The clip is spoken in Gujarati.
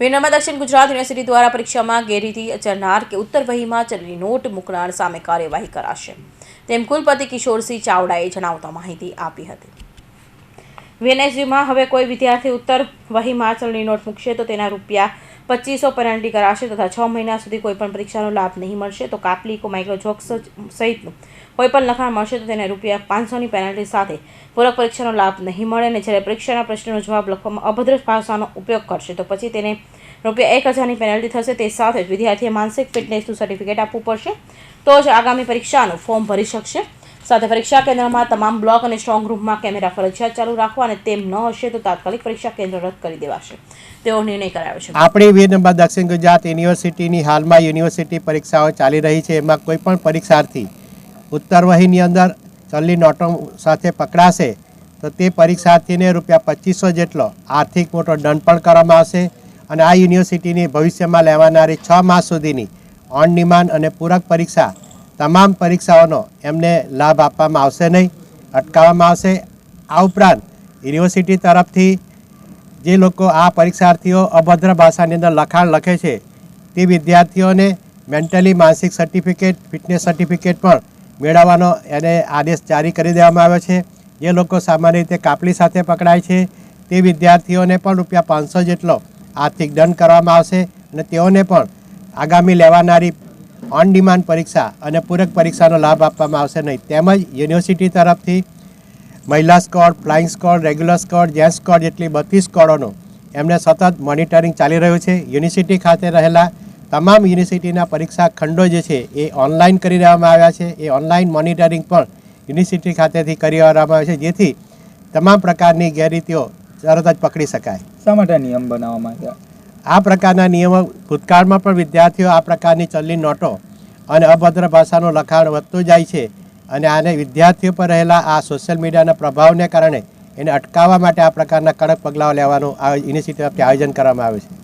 વિનરમાં દક્ષિણ ગુજરાત યુનિવર્સિટી દ્વારા પરીક્ષામાં ગેરરીતિ આચરનાર કે ઉત્તર વહીમાં ચલણી નોટ મૂકનાર સામે કાર્યવાહી કરાશે. તેમ કુલપતિ કિશોરસિંહ ચાવડાએ જણાવતા માહિતી આપી હતી. વીએનએસજીમાં હવે કોઈ વિદ્યાર્થી ઉત્તર વહીમાં ચલણી નોટ મૂકશે તો તેના રૂપિયા પચીસો પેનલ્ટી કરાશે તથા છ મહિના સુધી કોઈપણ પરીક્ષાનો લાભ નહીં મળશે તો કાપલી માઇક્રોજોક્સ સહિતનું કોઈપણ લખાણ મળશે તો તેને રૂપિયા પાંચસોની પેનલ્ટી સાથે પૂરક પરીક્ષાનો લાભ નહીં મળે અને જ્યારે પરીક્ષાના પ્રશ્નનો જવાબ લખવામાં અભદ્ર ભાષાનો ઉપયોગ કરશે તો પછી તેને રૂપિયા એક હજારની પેનલ્ટી થશે તે સાથે જ વિદ્યાર્થીએ માનસિક ફિટનેસનું સર્ટિફિકેટ આપવું પડશે. તો જ આગામી પરીક્ષાનું ફોર્મ ભરી શકશે. સાથે પરીક્ષા કેન્દ્રમાં તમામ બ્લોક અને સ્ટ્રોંગ રૂમમાં કેમેરા ફરજિયાત ચાલુ રાખવા અને તેમ ન હશે તો તાત્કાલિક પરીક્ષા કેન્દ્ર રદ કરી દેવાશે. તેવો નિર્ણય કરાયો છે. આપણી વીર દક્ષિણ ગુજરાત યુનિવર્સિટીની હાલમાં યુનિવર્સિટી પરીક્ષાઓ ચાલી રહી છે. એમાં કોઈ પણ પરીક્ષાર્થી ઉત્તર વહીની અંદર ચલ્લી નોટો સાથે પકડાશે તો તે પરીક્ષાર્થીને રૂપિયા પચીસો જેટલો આર્થિક મોટો દંડ પણ કરવામાં આવશે અને આ યુનિવર્સિટીની ભવિષ્યમાં લેવાનારી છ માસ સુધીની ઓન ડિમાન્ડ અને પૂરક પરીક્ષા તમામ પરીક્ષાઓનો એમને લાભ આપવામાં આવશે નહીં, અટકાવવામાં આવશે. આ ઉપરાંત યુનિવર્સિટી તરફથી જે લોકો આ પરીક્ષાર્થીઓ અભદ્ર ભાષાની અંદર લખાણ લખે છે, તે વિદ્યાર્થીઓને મેન્ટલી માનસિક સર્ટિફિકેટ, ફિટનેસ સર્ટિફિકેટ પણ મેળવવાનો એને આદેશ જારી કરી દેવામાં આવ્યો છે. જે લોકો સામાન્ય રીતે કાપલી સાથે પકડાય છે, તે વિદ્યાર્થીઓને પણ રૂપિયા પાંચસો જેટલો આર્થિક દંડ કરવામાં આવશે અને તેઓને પણ આગામી લેવાનારી ઓન ડિમાન્ડ પરીક્ષા અને પૂરક પરીક્ષાનો લાભ આપવામાં આવશે નહીં. તેમજ યુનિવર્સિટી તરફથી મહિલા squad flying squad regular squad gents squad જેટલી બત્રીસ સ્કોડોનું એમને સતત મોનિટરિંગ ચાલી રહ્યું છે. યુનિવર્સિટી ખાતે રહેલા તમામ યુનિવર્સિટીના પરીક્ષા ખંડો જે છે એ ઓનલાઈન કરી દેવામાં આવ્યા છે. એ ઓનલાઈન મોનિટરિંગ પણ યુનિવર્સિટી ખાતેથી કરી દેવામાં આવે છે, જેથી તમામ પ્રકારની ગેરરીતિઓ તરત જ પકડી શકાય. શા માટે નિયમ બનાવવામાં આવ્યા? આ પ્રકારના નિયમો ભૂતકાળમાં પણ વિદ્યાર્થીઓ આ પ્રકારની ચલની નોટો અને અભદ્ર ભાષાનું લખાણ વધતું જાય છે અને આને વિદ્યાર્થીઓ પર રહેલા આ સોશિયલ મીડિયાના પ્રભાવને કારણે એને અટકાવવા માટે આ પ્રકારના કડક પગલાઓ લેવાનું આ યુનિવર્સિટી તરફથી આયોજન કરવામાં આવ્યું છે.